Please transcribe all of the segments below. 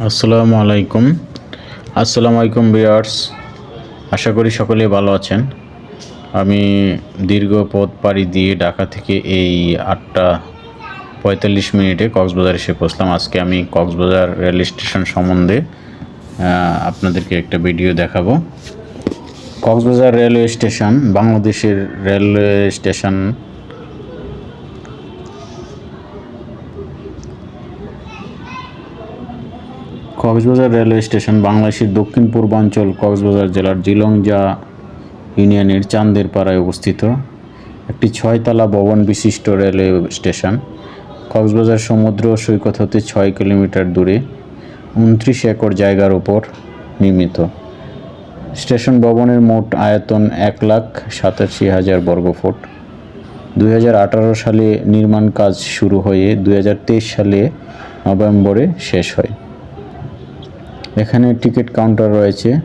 আসসালামু আলাইকুম। আসসালামু আলাইকুম বিয়ার্স আশা করি সকলেই ভালো আছেন। আমি দীর্ঘ পথ পাড়ি দিয়ে ঢাকা থেকে এই আটটা পঁয়তাল্লিশ মিনিটে কক্সবাজার এসে পৌঁছলাম। আজকে আমি কক্সবাজার রেল স্টেশন সম্বন্ধে আপনাদেরকে একটা ভিডিও দেখাবো। কক্সবাজার রেলওয়ে স্টেশন, বাংলাদেশের railway station Cox's Bazar railway station বাংলাদেশের দক্ষিণ পূর্বাঞ্চল কক্সবাজার জেলার জিলংজা ইউনিয়নের চান্দের পাড়ায় অবস্থিত একটি ছয়তলা ভবন বিশিষ্ট রেলওয়ে স্টেশন। কক্সবাজার সমুদ্র সৈকত হতে ছয় কিলোমিটার দূরে উনত্রিশ একর জায়গার ওপর নির্মিত। স্টেশন ভবনের মোট আয়তন এক লাখ সাতাশি হাজার বর্গফুট। দুই হাজার আঠারো সালে নির্মাণ কাজ শুরু হয়ে দু হাজার তেইশ সালে নভেম্বরে শেষ হয়। এখানে টিকিট কাউন্টার রয়েছে।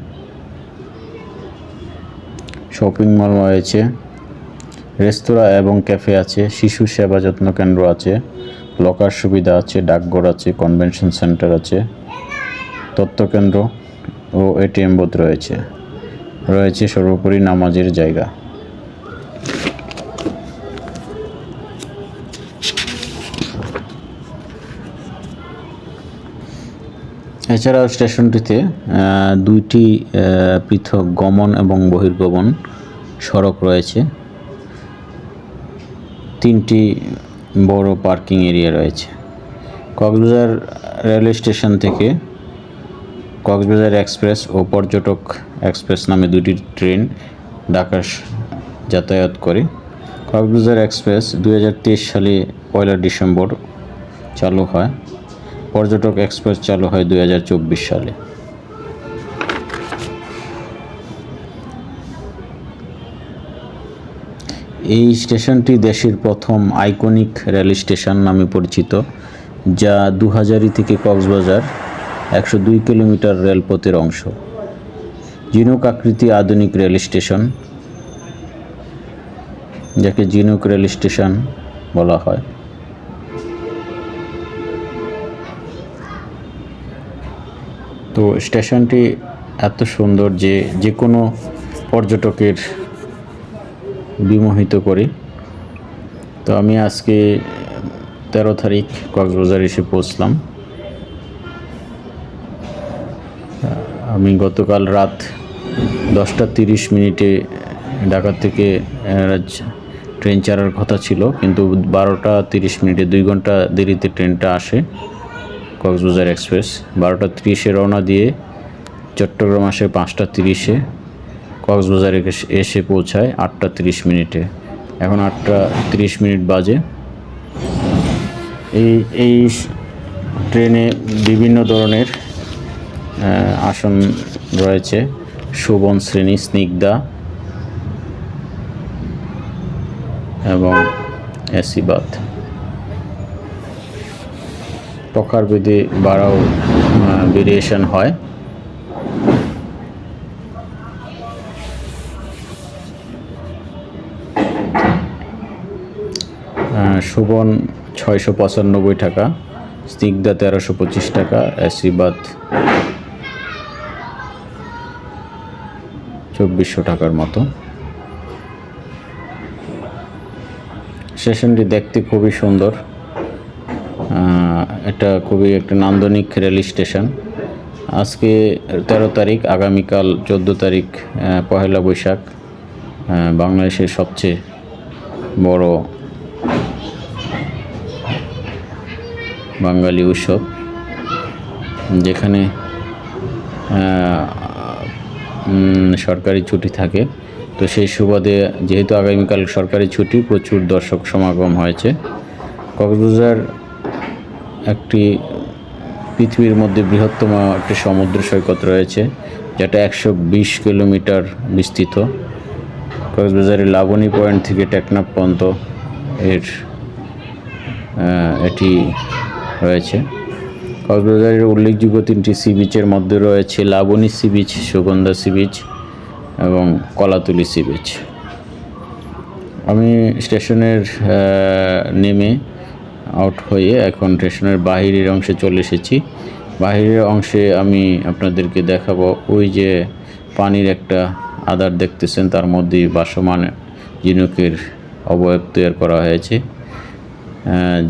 শপিং মল রয়েছে। রেস্তোরাঁ এবং ক্যাফে আছে। শিশু সেবা যত্ন কেন্দ্র আছে। লকার সুবিধা আছে। ডাকঘর আছে। কনভেনশন সেন্টার আছে। তথ্যকেন্দ্র ও এটিএম বুথ রয়েছে। রয়েছে সর্বোপরি নামাজের জায়গা। এছাড়াও স্টেশনটিতে দুইটি পৃথক গমন এবং বহির্গমন সড়ক রয়েছে। তিনটি বড় পার্কিং এরিয়া রয়েছে। কক্সবাজার রেলওয়ে স্টেশন থেকে কক্সবাজার এক্সপ্রেস ও পর্যটক এক্সপ্রেস নামে দুটি ট্রেন ঢাকা যাতায়াত করে। কক্সবাজার এক্সপ্রেস দু হাজার তেইশ সালে পয়লা ডিসেম্বর চালু হয়। পর্যটক এক্সপ্রেস চালু হয় দু হাজার চব্বিশ সালে। এই স্টেশনটি দেশের প্রথম আইকনিক রেল স্টেশন নামে পরিচিত, যা দুহাজারি থেকে কক্সবাজার একশো দুই কিলোমিটার রেলপথের অংশ। জিনুক আকৃতি আধুনিক রেল স্টেশন, যাকে জিনুক রেল স্টেশন বলা হয়। তো স্টেশনটি এত সুন্দর যে যে কোনো পর্যটকের বিমোহিত করে। তো আমি আজকে তেরো তারিখ কক্সবাজার এসে পৌঁছলাম। আমি গতকাল রাত দশটা তিরিশ মিনিটে ঢাকা থেকে ট্রেন ছাড়ার কথা ছিল, কিন্তু বারোটা তিরিশ মিনিটে দুই ঘণ্টা দেরিতে ট্রেনটা আসে। কক্সবাজার এক্সপ্রেস। বারোটা তিরিশে রওনা দিয়ে চট্টগ্রাম আসে পাঁচটা তিরিশে। কক্সবাজারে এসে- পৌঁছায় আটটা তিরিশ মিনিটে। এখন আটটা তিরিশ মিনিট বাজে। এই এই ট্রেনে বিভিন্ন ধরনের আসন রয়েছে। শোভন শ্রেণি, স্নিগ্ধা এবং এসি বাথ প্রকারভেদে বাড়াও ভেরিয়েশন হয়। শোভন ছয়শো পঁচানব্বই টাকা, স্নিগ্ধা তেরোশো পঁচিশ টাকা অ্যাসিবাদ চব্বিশশো টাকার মতো। স্টেশনটি দেখতে খুবই সুন্দর। এটা খুবই একটা নান্দনিক রেল স্টেশন। আজকে তেরো তারিখ, আগামীকাল চোদ্দ তারিখ পহেলা বৈশাখ বাংলাদেশের সবচেয়ে বড় বাঙালি উৎসব, যেখানে সরকারি ছুটি থাকে। তো সেই সুবাদে যেহেতু আগামীকাল সরকারি ছুটি, প্রচুর দর্শক সমাগম হয়েছে। কক্সবাজার একটি পৃথিবীর মধ্যে বৃহত্তম একটি সমুদ্র সৈকত রয়েছে, যেটা একশো বিশ কিলোমিটার বিস্তৃত। কক্সবাজারের লাবণী পয়েন্ট থেকে টেকনাফ পর্যন্ত এর এটি রয়েছে। কক্সবাজারের উল্লেখযোগ্য তিনটি সি বিচের মধ্যে রয়েছে Laboni sea beach, Sugandha sea beach এবং কলাতুলি সি বিচ। আমি স্টেশনের নেমে আউট হয়ে এখন স্টেশনের বাহিরের অংশে চলে এসেছি। বাহিরের অংশে আমি আপনাদেরকে দেখাবো ওই যে পানির একটা আদার দেখতেছেন, তার মধ্যে বাসমান ঝিনুকের অবয়ব তৈরি করা হয়েছে।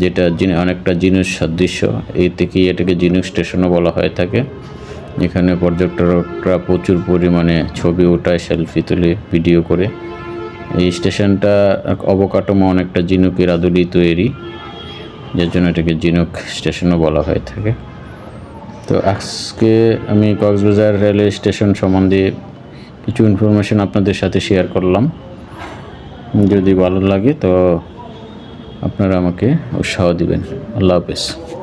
যেটা অনেকটা জিনিস সদৃশ্য। এই থেকেই এটাকে জিনুক স্টেশনও বলা হয়ে থাকে। এখানে পর্যটকরা প্রচুর পরিমাণে ছবি ওঠায়, সেলফি তুলে, ভিডিও করে। এই স্টেশনটা অবকাঠামো অনেকটা জিনুকের আদুলি তৈরি। যার জন্য এটাকে জিনুক স্টেশনও বলা হয়ে থাকে। তো আজকে আমি কক্সবাজার রেলওয়ে স্টেশন সম্বন্ধে কিছু ইনফরমেশন আপনাদের সাথে শেয়ার করলাম। যদি ভালো লাগে তো আপনারা আমাকে উৎসাহ দিবেন। আল্লাহ হাফেজ।